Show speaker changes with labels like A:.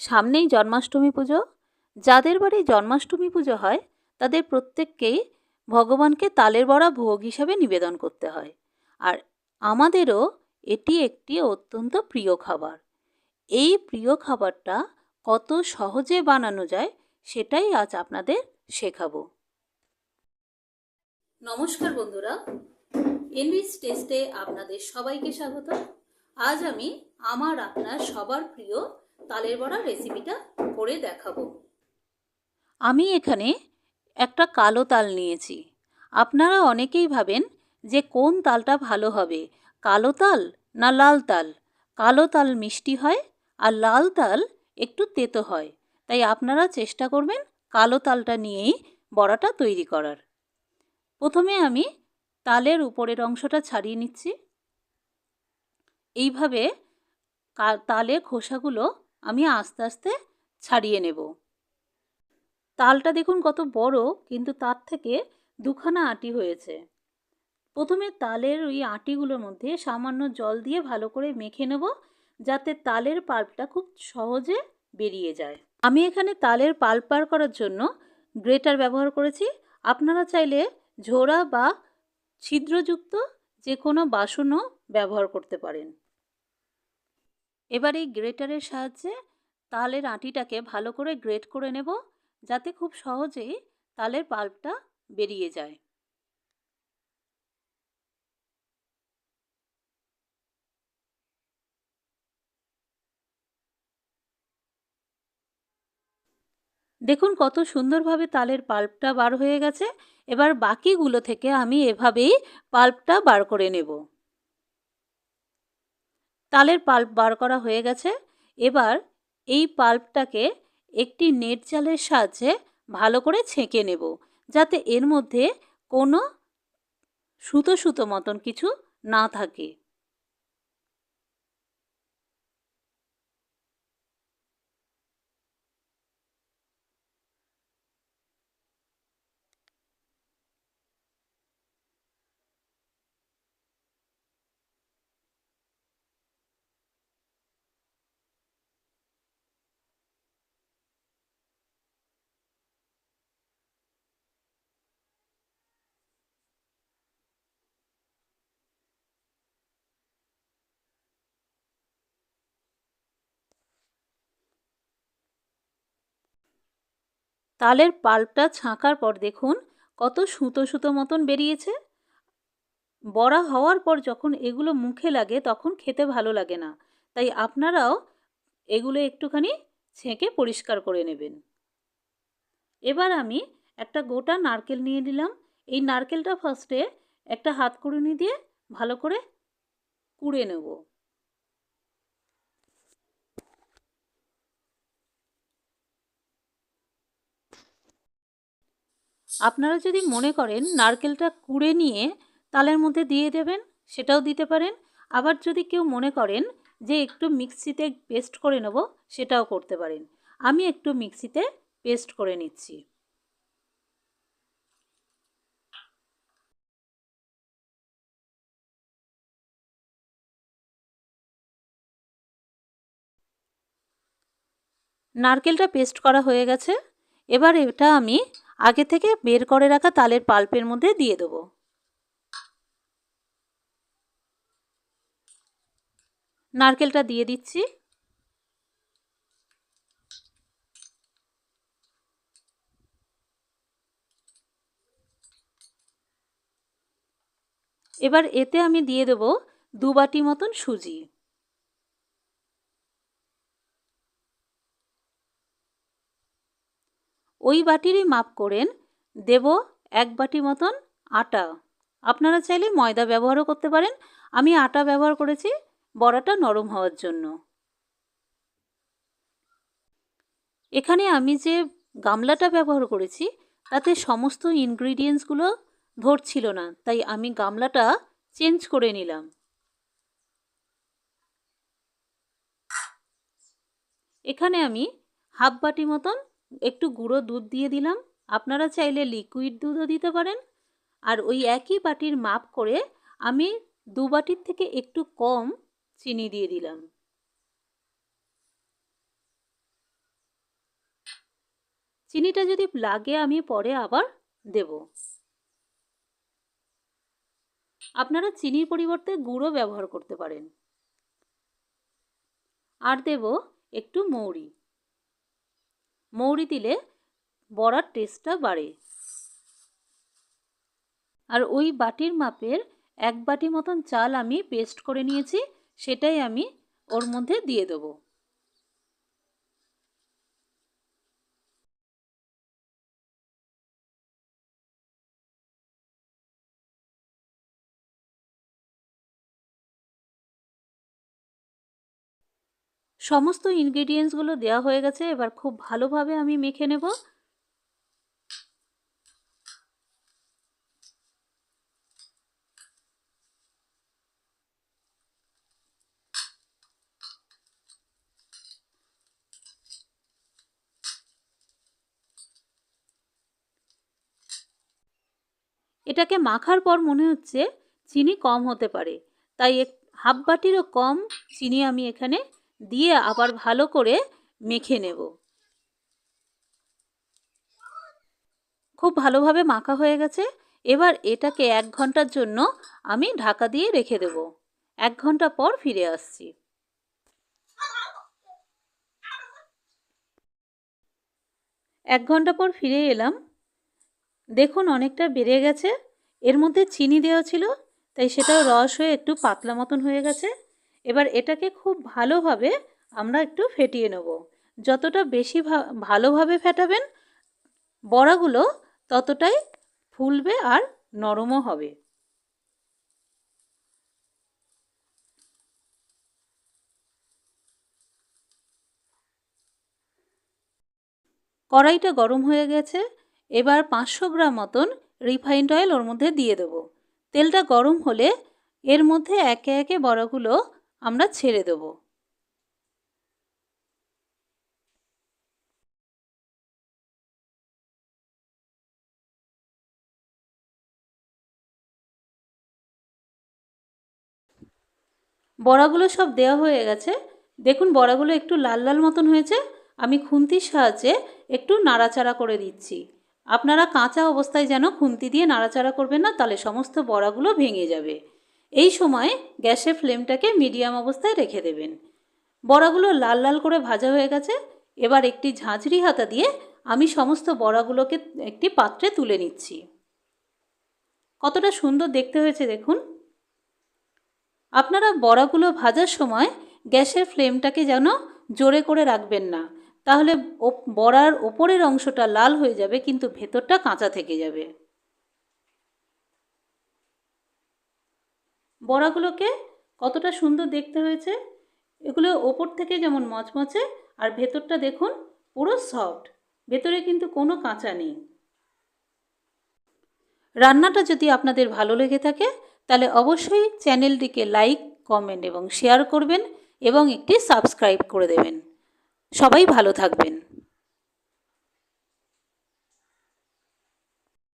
A: সামনেই জন্মাষ্টমী পুজো। যাদের বাড়ি জন্মাষ্টমী পুজো হয়, তাদের প্রত্যেককেই ভগবানকে তালের বড়া ভোগ হিসাবে নিবেদন করতে হয়। আর আমাদেরও এটি একটি অত্যন্ত প্রিয় খাবার। এই প্রিয় খাবারটা কত সহজে বানানো যায়, সেটাই আজ আপনাদের শেখাবো। নমস্কার বন্ধুরা। এনরিচ টেস্টে আপনাদের সবাইকে স্বাগত আজ আমি আমার আপনার সবার প্রিয় তালের বড়া রেসিপিটা করে দেখাবো। আমি এখানে একটা কালো তাল নিয়েছি। আপনারা অনেকেই ভাবেন যে কোন তালটা ভালো হবে, কালো তাল না লাল তাল? কালো তাল মিষ্টি হয় আর লাল তাল একটু তেতো হয়, তাই আপনারা চেষ্টা করবেন কালো তালটা নিয়েই বড়াটা তৈরি করার। প্রথমে আমি তালের উপরের অংশটা ছাড়িয়ে নিচ্ছি। এইভাবে তালের খোসাগুলো আমি আস্তে আস্তে ছাড়িয়ে নেব। তালটা দেখুন কত বড়, কিন্তু তার থেকে দুখানা আটি হয়েছে। প্রথমে তালের ওই আটিগুলোর মধ্যে সামান্য জল দিয়ে ভালো করে মেখে নেব, যাতে তালের পাল্পটা খুব সহজে বেরিয়ে যায়। আমি এখানে তালের পাল্প বার করার জন্য গ্রেটার ব্যবহার করেছি। আপনারা চাইলে ঝোড়া বা ছিদ্রযুক্ত যে কোনো বাসনও ব্যবহার করতে পারেন। এবার এই গ্রেটারের সাহায্যে তালের আটিটাকে ভালো করে গ্রেট করে নেব, যাতে খুব সহজেই তালের পাল্পটা বেরিয়ে যায়। দেখুন কত সুন্দরভাবে তালের পাল্পটা বার হয়ে গেছে। এবার বাকিগুলো থেকে আমি এভাবেই পাল্পটা বার করে নেব। তালের পাল্প বার করা হয়ে গেছে। এবার এই পাল্পটাকে একটি নেট জালের সাহায্যে ভালো করে ছেঁকে নেব, যাতে এর মধ্যে কোনো সুতো সুতো মতন কিছু না থাকে। তালের পাল্পটা ছাঁকার পর দেখুন কত সুতো সুতো মতন বেরিয়েছে। বড়া হওয়ার পর যখন এগুলো মুখে লাগে তখন খেতে ভালো লাগে না। তাই আপনারাও এগুলো একটুখানি ছেঁকে পরিষ্কার করে নেবেন। এবার আমি একটা গোটা নারকেল নিয়ে নিলাম। এই নারকেলটা ফার্স্টে একটা হাত কুড়ুনি দিয়ে ভালো করে কুড়ে নেব। আপনারা যদি মনে করেন নারকেলটা কুড়ে নিয়ে তালের মধ্যে দিয়ে দেবেন, সেটাও দিতে পারেন। আবার যদি কেউ মনে করেন যে একটু মিক্সিতে পেস্ট করে নেব, সেটাও করতে পারেন। আমি একটু মিক্সিতে পেস্ট করে নিচ্ছি। নারকেলটা পেস্ট করা হয়ে গেছে। এবার এটা আমি আগে থেকে বের করে রাখা তালের পাল্পের মধ্যে দিয়ে দেবো। নারকেলটা দিয়ে দিচ্ছি। এবার এতে আমি দিয়ে দেব দু বাটি মতন সুজি। ওই বাটিরই মাপ করেন। দেব এক বাটি মতন আটা। আপনারা চাইলে ময়দা ব্যবহারও করতে পারেন। আমি আটা ব্যবহার করেছি বড়াটা নরম হওয়ার জন্য। এখানে আমি যে গামলাটা ব্যবহার করেছি, তাতে সমস্ত ইনগ্রিডিয়েন্টসগুলো ধরছিল না, তাই আমি গামলাটা চেঞ্জ করে নিলাম। এখানে আমি হাফ বাটি মতন একটু গুঁড়ো দুধ দিয়ে দিলাম। আপনারা চাইলে লিকুইড দুধও দিতে পারেন। আর ওই একই বাটির মাপ করে আমি দু বাটির থেকে একটু কম চিনি দিয়ে দিলাম। চিনিটা যদি লাগে আমি পরে আবার দেব। আপনারা চিনির পরিবর্তে গুঁড়ো ব্যবহার করতে পারেন। আর দেব একটু মৌরি। মৌরি দিলে বড়ার টেস্টটা বাড়ে। আর ওই বাটির মাপের এক বাটি মতন চাল আমি পেস্ট করে নিয়েছি, সেটাই আমি ওর মধ্যে দিয়ে দেবো। সমস্ত ইনগ্রিডিয়েন্টসগুলো দেওয়া হয়ে গেছে, এবার খুব ভালোভাবে আমি মেখে নেব। এটাকে মাখার পর মনে হচ্ছে চিনি কম হতে পারে, তাই হাফ বাটিরও কম চিনি আমি এখানে দিয়ে আবার ভালো করে মেখে নেব। খুব ভালোভাবে মাখা হয়ে গেছে। এবার এটাকে এক ঘণ্টার জন্য আমি ঢাকা দিয়ে রেখে দেব। এক ঘণ্টা পর ফিরে আসছি। এক ঘণ্টা পর ফিরে এলাম। দেখুন অনেকটা বেড়ে গেছে। এর মধ্যে চিনি দেওয়া ছিল, তাই সেটাও রস হয়ে একটু পাতলা মতন হয়ে গেছে। এবার এটাকে খুব ভালোভাবে আমরা একটু ফেটিয়ে নেব। যতটা বেশি ভালোভাবে ফেটাবেন, বড়াগুলো ততটাই ফুলবে আর নরমও হবে। কড়াইটা গরম হয়ে গেছে, এবার পাঁচশো গ্রাম মতন রিফাইন্ড অয়েল ওর মধ্যে দিয়ে দেবো। তেলটা গরম হলে এর মধ্যে একে একে বড়াগুলো আমরা ছেড়ে দেব। বড়াগুলো সব দেওয়া হয়ে গেছে। দেখুন, বড়াগুলো একটু লাল লাল মতন হয়েছে। আমি খুন্তির সাহায্যে একটু নাড়াচাড়া করে দিচ্ছি। আপনারা কাঁচা অবস্থায় যেন খুন্তি দিয়ে নাড়াচাড়া করবেন না, তাহলে সমস্ত বড়াগুলো ভেঙে যাবে। এই সময় গ্যাসের ফ্লেমটাকে মিডিয়াম অবস্থায় রেখে দেবেন। বড়াগুলো লাল লাল করে ভাজা হয়ে গেছে। এবার একটি ঝাঁঝরি হাতা দিয়ে আমি সমস্ত বড়াগুলোকে একটি পাত্রে তুলে নিচ্ছি। কতটা সুন্দর দেখতে হয়েছে দেখুন। আপনারা বড়াগুলো ভাজার সময় গ্যাসের ফ্লেমটাকে যেন জোরে করে রাখবেন না। তাহলে বড়ার ওপরের অংশটা লাল হয়ে যাবে, কিন্তু ভেতরটা কাঁচা থেকে যাবে। বড়াগুলোকে কতটা সুন্দর দেখতে হয়েছে। এগুলো ওপর থেকে যেমন মচমচে, আর ভেতরটা দেখুন পুরো সফট। ভেতরে কিন্তু কোনো কাঁচা নেই। রান্নাটা যদি আপনাদের ভালো লেগে থাকে, তাহলে অবশ্যই চ্যানেলটিকে লাইক, কমেন্ট এবং শেয়ার করবেন এবং একটি সাবস্ক্রাইব করে দেবেন। সবাই ভালো থাকবেন।